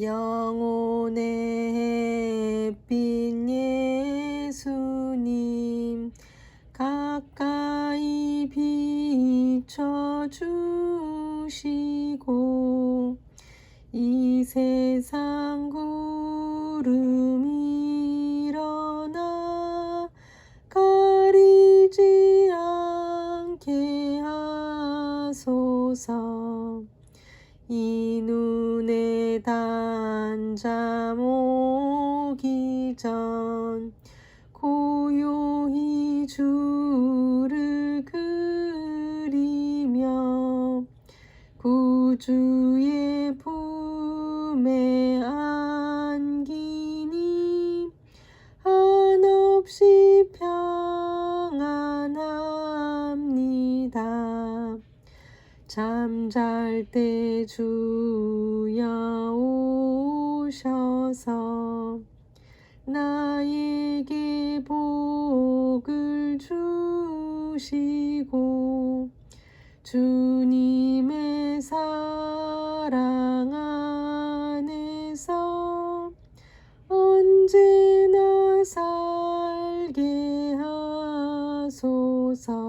영혼의 햇빛 예수님 가까이 비춰주시고 이 세상 구름이 일어나 가리지 않게 하소서 이 눈에 단잠 오기 전 고요히 주를 그리며 구주의 잠잘 때 주여 오셔서 나에게 복을 주시고 주님의 사랑 안에서 언제나 살게 하소서